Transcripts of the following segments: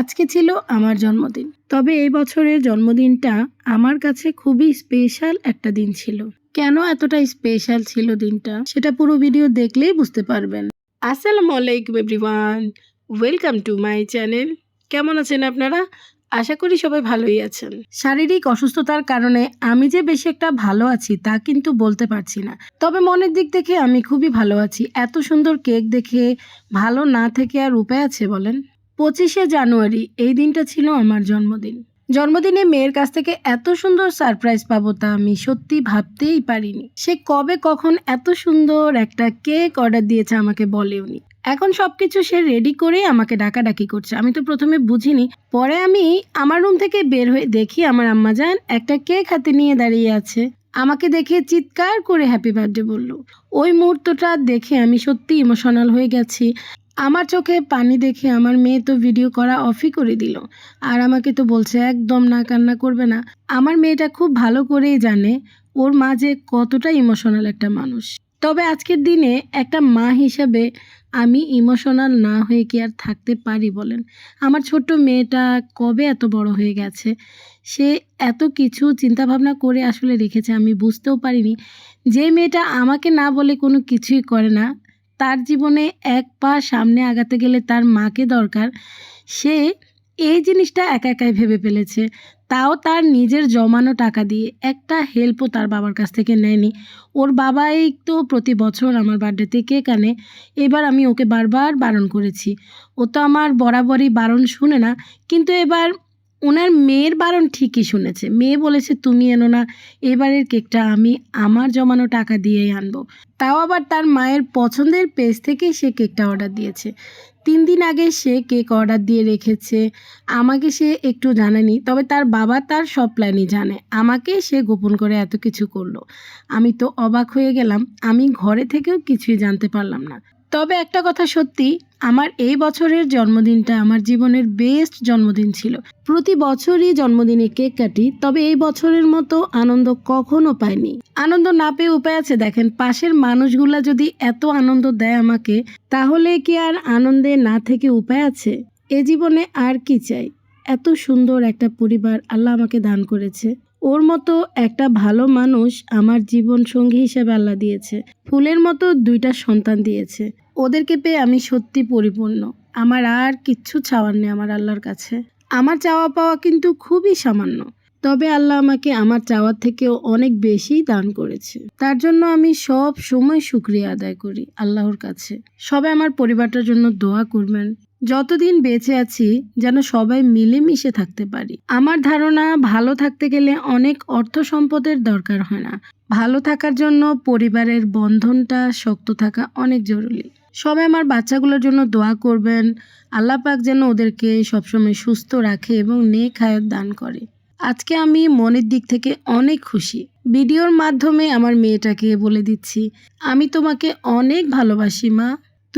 আজকে ছিল আমার জন্মদিন। তবে এই বছরের জন্মদিনটা আমার কাছে খুবই স্পেশাল একটা দিন ছিল। কেন এতটা স্পেশাল ছিল দিনটা, সেটা পুরো ভিডিও দেখলেই বুঝতে পারবেন। আসসালামু আলাইকুম everyone, welcome to my channel. কেমন আছেন আপনারা? আশা করি সবাই ভালোই আছেন। শারীরিক অসুস্থতার কারণে আমি যে বেশি একটা ভালো আছি তা কিন্তু বলতে পারছি না। তবে মনের দিক থেকে আমি খুবই ভালো আছি। এত সুন্দর কেক দেখে ভালো না থেকে আর উপায় আছে বলেন? পঁচিশে জানুয়ারি, এই দিনটা ছিল আমার জন্মদিন। জন্মদিনে মেয়ের কাছ থেকে এত সুন্দর সারপ্রাইজ পাবো তা আমি সত্যি ভাবতেই পারিনি। সে কবে কখন এত সুন্দর একটা কেক অর্ডার দিয়েছে আমাকে বলেওনি এখন সবকিছু সে রেডি করে আমাকে ডাকাডাকি করছে। আমি তো প্রথমে বুঝিনি, পরে আমি আমার রুম থেকে বের হয়ে দেখি আমার আম্মা যান একটা কেক হাতে নিয়ে দাঁড়িয়ে আছে। আমাকে দেখে চিৎকার করে হ্যাপি বার্থডে বলল। ওই মুহূর্তটা দেখে আমি সত্যি ইমোশনাল হয়ে গেছি। আমার চোখে পানি দেখে আমার মেয়ে তো ভিডিও করা অফই করে দিল। আর আমাকে তো বলছে, একদম না, কান্না করবে না। আমার মেয়েটা খুব ভালো করেই জানে, ওর মা যে কতটা ইমোশনাল একটা মানুষ। তবে আজকের দিনে একটা মা হিসাবে আমি ইমোশনাল না হয়ে কি আর থাকতে পারি বলেন? আমার ছোট্ট মেয়েটা কবে এত বড় হয়ে গেছে? সে এত কিছু চিন্তাভাবনা করে আসলে রেখেছে, আমি বুঝতেও পারিনি। যে মেয়েটা আমাকে না বলে কোনো কিছুই করে না তার জীবনে এক পা সামনে আগাতে গেলে তার মাকে দরকার। সে এই জিনিসটা একা একাই ভেবে ফেলেছে। তাও তার নিজের জমানো টাকা দিয়ে। একটা হেল্পও তার বাবার কাছ থেকে নেয়নি। ওর বাবাই তো প্রতি বছর আমার বার্থডেতে কেক আনে। এবার আমি ওকে বারবার বারণ করেছি। ও তো আমার বরাবরই বারণ শুনে না। কিন্তু এবার ওনার মেয়ের বারণ ঠিকই শুনেছে। মেয়ে বলেছে, তুমি এনো না, এবারের কেকটা আমি আমার জমানো টাকা দিয়েই আনব। তাও আবার তার মায়ের পছন্দের পেজ থেকেই সে কেকটা অর্ডার দিয়েছে। তিন দিন আগে সে কেক অর্ডার দিয়ে রেখেছে। আমাকে সে একটু জানেনি তবে তার বাবা তার সব প্ল্যানই জানে। আমাকে সে গোপন করে এত কিছু করল। আমি তো অবাক হয়ে গেলাম। আমি ঘরে থেকেও কিছুই জানতে পারলাম না। তবে একটা কথা সত্যি আমার এই বছরের জন্মদিনটা আমার জীবনের বেস্ট জন্মদিন ছিল। প্রতি বছরই জন্মদিনে কেক কাটি, তবে এই বছরের মতো আনন্দ কখনো পাইনি। আনন্দ না পেয়ে উপায় আছে, দেখেন পাশের মানুষগুলা যদি এত আনন্দ দেয় আমাকে, তাহলে কি আর আনন্দে না থেকে উপায় আছে? এ জীবনে আর কি চাই? এত সুন্দর একটা পরিবার আল্লাহ আমাকে দান করেছে। ওর মতো একটা ভালো মানুষ আমার জীবন সঙ্গী হিসেবে আল্লাহ দিয়েছে। ফুলের মতো দুইটা সন্তান দিয়েছে। ওদেরকে পেয়ে আমি সত্যি পরিপূর্ণ। আমার আর কিচ্ছু চাওয়ার নেই আমার আল্লাহর কাছে। আমার চাওয়া পাওয়া কিন্তু খুবই সামান্য। তবে আল্লাহ আমাকে আমার চাওয়ার থেকেও অনেক বেশি দান করেছে। তার জন্য আমি সব সময় শুক্রিয়া আদায় করি আল্লাহর কাছে। সবাই আমার পরিবারটার জন্য দোয়া করবেন। যতদিন বেঁচে আছি, যেন সবাই মিলেমিশে থাকতে পারি। আমার ধারণা, ভালো থাকতে গেলে অনেক অর্থ সম্পদের দরকার হয় না। ভালো থাকার জন্য পরিবারের বন্ধনটা শক্ত থাকা অনেক জরুরি। সবাই আমার বাচ্চাগুলোর জন্য দোয়া করবেন। আল্লাহ পাক যেন ওদেরকে সবসময় সুস্থ রাখে এবং নেক হায়াত দান করে। আজকে আমি মনের দিক থেকে অনেক খুশি। ভিডিওর মাধ্যমে আমার মেয়েটাকে বলে দিচ্ছি, আমি তোমাকে অনেক ভালোবাসি মা।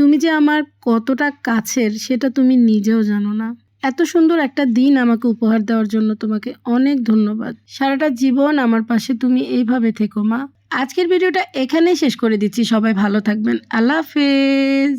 তুমি যে আমার কতটা কাছের, সেটা তুমি নিজেও জানো না। এত সুন্দর একটা দিন আমাকে উপহার দেওয়ার জন্য তোমাকে অনেক ধন্যবাদ। সারাটা জীবন আমার পাশে তুমি এইভাবে থেকো, মা। আজকের ভিডিওটা এখানেই শেষ করে দিচ্ছি। সবাই ভালো থাকবেন। আল্লাহ হাফেজ।